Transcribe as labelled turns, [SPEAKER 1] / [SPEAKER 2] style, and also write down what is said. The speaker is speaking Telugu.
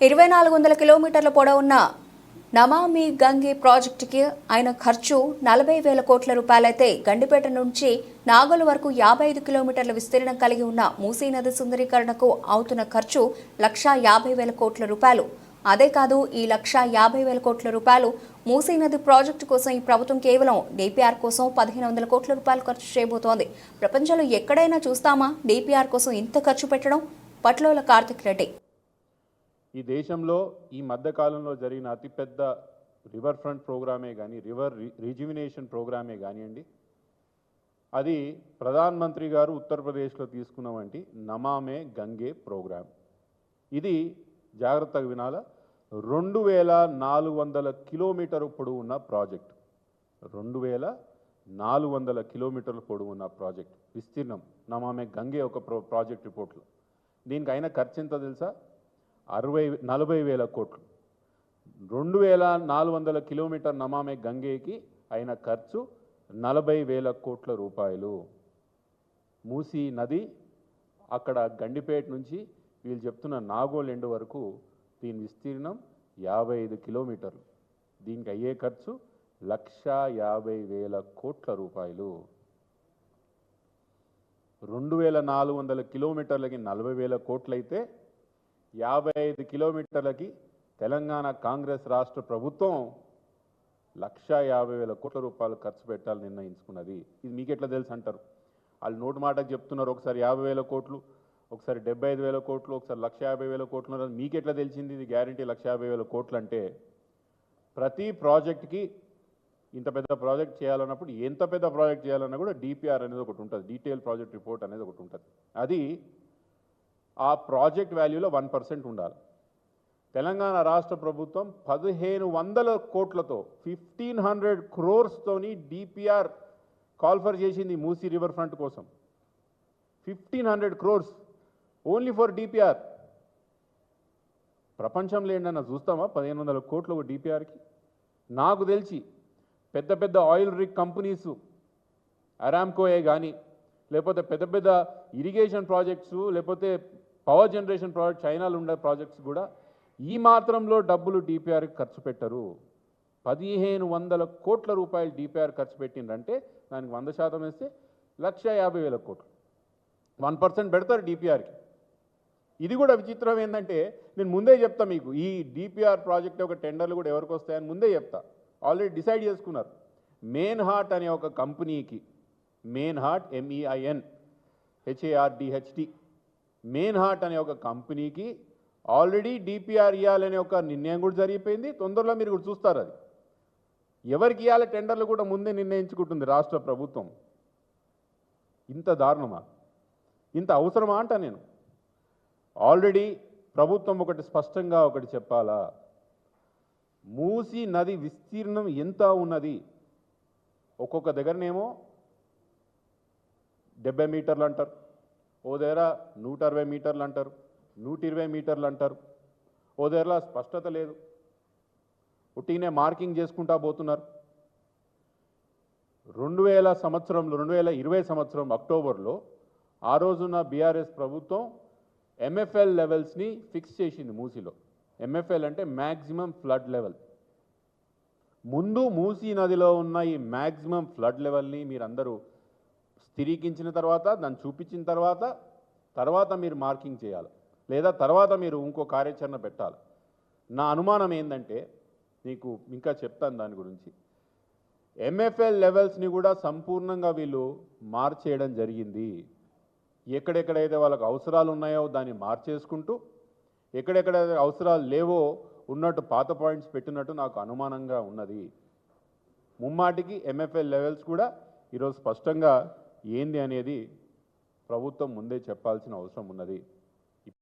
[SPEAKER 1] ఇరవై నాలుగు వందల కిలోమీటర్ల పొడవున్న నమామి గంగే ప్రాజెక్టుకి ఆయన ఖర్చు నలభై వేల కోట్ల రూపాయలైతే గండిపేట నుంచి నాగోలు వరకు యాభై ఐదు కిలోమీటర్ల విస్తీర్ణం కలిగి ఉన్న మూసీ నది సుందరీకరణకు అవుతున్న ఖర్చు లక్షా యాభై వేల కోట్ల రూపాయలు. అదే కాదు ఈ లక్షా యాభై వేల కోట్ల రూపాయలు మూసీ నది ప్రాజెక్టు కోసం ఈ ప్రభుత్వం కేవలం డిపిఆర్ కోసం పదిహేను వందల కోట్ల రూపాయలు ఖర్చు చేయబోతోంది. ప్రపంచంలో ఎక్కడైనా చూస్తామా డిపిఆర్ కోసం ఇంత ఖర్చు పెట్టడం? పట్లోల కార్తిక్ రెడ్డి.
[SPEAKER 2] ఈ దేశంలో ఈ మధ్యకాలంలో జరిగిన అతిపెద్ద రివర్ ఫ్రంట్ ప్రోగ్రామే కానీ రివర్ రిజ్యువినేషన్ ప్రోగ్రామే కానివ్వండి అది ప్రధాన్ మంత్రి గారు ఉత్తరప్రదేశ్లో తీసుకున్న వంటి నమామే గంగే ప్రోగ్రాం ఇది జాగ్రత్తగా వినాల రెండు వేల నాలుగు వందల కిలోమీటర్ పొడవు ఉన్న ప్రాజెక్ట్. రెండు వేల నాలుగు వందల కిలోమీటర్ల పొడవు ఉన్న ప్రాజెక్ట్. విస్తీర్ణం నమామే గంగే ఒక ప్రో ప్రాజెక్ట్ రిపోర్ట్లో. దీనికి అయిన ఖర్చు ఎంత తెలుసా? అరవై నలభై వేల కోట్లు. రెండు వేల నాలుగు వందల కిలోమీటర్ నమామే గంగేకి అయిన ఖర్చు నలభై వేల కోట్ల రూపాయలు. మూసీ నది అక్కడ గండిపేట నుంచి వీళ్ళు చెప్తున్న నాగోలెండు వరకు దీని విస్తీర్ణం యాభై ఐదు కిలోమీటర్లు. దీనికి అయ్యే ఖర్చు లక్ష యాభై వేల కోట్ల రూపాయలు. రెండు వేల నాలుగు వందల కిలోమీటర్లకి నలభై వేల కోట్లయితే యాభై ఐదు కిలోమీటర్లకి తెలంగాణ కాంగ్రెస్ రాష్ట్ర ప్రభుత్వం లక్షా యాభై వేల కోట్ల రూపాయలు ఖర్చు పెట్టాలని నిర్ణయించుకున్నది. ఇది మీకు ఎట్లా తెలుసు అంటారు? వాళ్ళు నోటు మాటకు చెప్తున్నారు ఒకసారి యాభై వేల కోట్లు ఒకసారి డెబ్బై ఐదు వేల కోట్లు ఒకసారి లక్ష యాభై వేల కోట్లు మీకు ఎట్లా తెలిసింది ఇది? గ్యారంటీ లక్ష యాభై వేల కోట్లు అంటే ప్రతి ప్రాజెక్ట్కి ఇంత పెద్ద ప్రాజెక్ట్ చేయాలన్నప్పుడు ఎంత పెద్ద ప్రాజెక్ట్ చేయాలన్నా కూడా డిపిఆర్ అనేది ఒకటి ఉంటుంది. డీటెయిల్ ప్రాజెక్ట్ రిపోర్ట్ అనేది ఒకటి ఉంటుంది. అది ఆ ప్రాజెక్ట్ వాల్యూలో వన్ పర్సెంట్ ఉండాలి. తెలంగాణ రాష్ట్ర ప్రభుత్వం పదిహేను వందల కోట్లతో ఫిఫ్టీన్ హండ్రెడ్ క్రోర్స్తోని డిపిఆర్ కాల్ఫర్ చేసింది మూసీ రివర్ ఫ్రంట్ కోసం. Fifteen hundred crores only for DPR. ప్రపంచంలో ఏంటన్నా చూస్తామా? పదిహేను వందల కోట్లు ఒక డిపిఆర్కి? నాకు తెలిసి పెద్ద పెద్ద ఆయిల్ రిగ్ కంపెనీసు అరామ్కోయే కానీ లేకపోతే పెద్ద పెద్ద ఇరిగేషన్ ప్రాజెక్ట్స్ లేకపోతే పవర్ జనరేషన్ ప్రాజెక్ట్ చైనాలో ఉండే ప్రాజెక్ట్స్ కూడా ఈ మాత్రంలో డబ్బులు డిపిఆర్కి ఖర్చు పెట్టరు. పదిహేను వందల కోట్ల రూపాయలు డిపిఆర్ ఖర్చు పెట్టిండ్రంటే దానికి వంద శాతం వేస్తే లక్ష యాభై వేల కోట్లు. వన్ పర్సెంట్ పెడతారు డిపిఆర్కి. ఇది కూడా విచిత్రం ఏంటంటే నేను ముందే చెప్తా మీకు ఈ డిపిఆర్ ప్రాజెక్ట్ ఒక టెండర్లు కూడా ఎవరికి వస్తాయని ముందే చెప్తా. ఆల్రెడీ డిసైడ్ చేసుకున్నారు. మెయిన్ హార్ట్ అనే ఒక కంపెనీకి Meinhardt M E I N H A R D H T Meinhardt అనే ఒక కంపెనీకి ఆల్రెడీ డిపిఆర్ ఇవ్వాలనే ఒక నిర్ణయం కూడా జరిగిపోయింది. తొందరలో మీరు కూడా చూస్తారు అది. ఎవరికి ఇవ్వాలి టెండర్లు కూడా ముందే నిర్ణయించుకుంటుంది రాష్ట్ర ప్రభుత్వం. ఇంత దారుణమా? ఇంత అవసరమా అంట నేను. ఆల్రెడీ ప్రభుత్వం ఒకటి స్పష్టంగా ఒకటి చెప్పాలా? మూసి నది విస్తీర్ణం ఎంత ఉన్నది? ఒక్కొక్క దగ్గరనేమో డెబ్బై మీటర్లు అంటారు. ఓ దగ్గర నూట అరవై మీటర్లు అంటారు నూట ఇరవై మీటర్లు అంటారు. ఓ దగ్గర స్పష్టత లేదు. ఉట్టినే మార్కింగ్ చేసుకుంటా పోతున్నారు. రెండు వేల సంవత్సరంలో రెండు వేల ఇరవై సంవత్సరం అక్టోబర్లో ఆ రోజున బీఆర్ఎస్ ప్రభుత్వం ఎంఎఫ్ఎల్ లెవెల్స్ని ఫిక్స్ చేసింది మూసీలో. ఎంఎఫ్ఎల్ అంటే మ్యాక్సిమం ఫ్లడ్ లెవెల్. ముందు మూసీ నదిలో ఉన్న ఈ మ్యాక్సిమం ఫ్లడ్ లెవెల్ని మీరందరూ స్థిరీకరించిన తర్వాత దాన్ని చూపించిన తర్వాత తర్వాత మీరు మార్కింగ్ చేయాలి. లేదా తర్వాత మీరు ఇంకో కార్యాచరణ పెట్టాలి. నా అనుమానం ఏంటంటే నీకు ఇంకా చెప్తాను దాని గురించి. ఎంఎఫ్ఎల్ లెవెల్స్ని కూడా సంపూర్ణంగా వీళ్ళు మార్చేయడం జరిగింది. ఎక్కడెక్కడైతే వాళ్ళకు అవసరాలు ఉన్నాయో దాన్ని మార్చేసుకుంటూ ఎక్కడెక్కడైతే అవసరాలు లేవో ఉన్నట్టు పాత పాయింట్స్ పెట్టినట్టు నాకు అనుమానంగా ఉన్నది. ముమ్మాటికి ఎంఎఫ్ఎల్ లెవెల్స్ కూడా ఈరోజు స్పష్టంగా ఏంది అనేది ప్రభుత్వం ముందే చెప్పాల్సిన అవసరం ఉన్నది.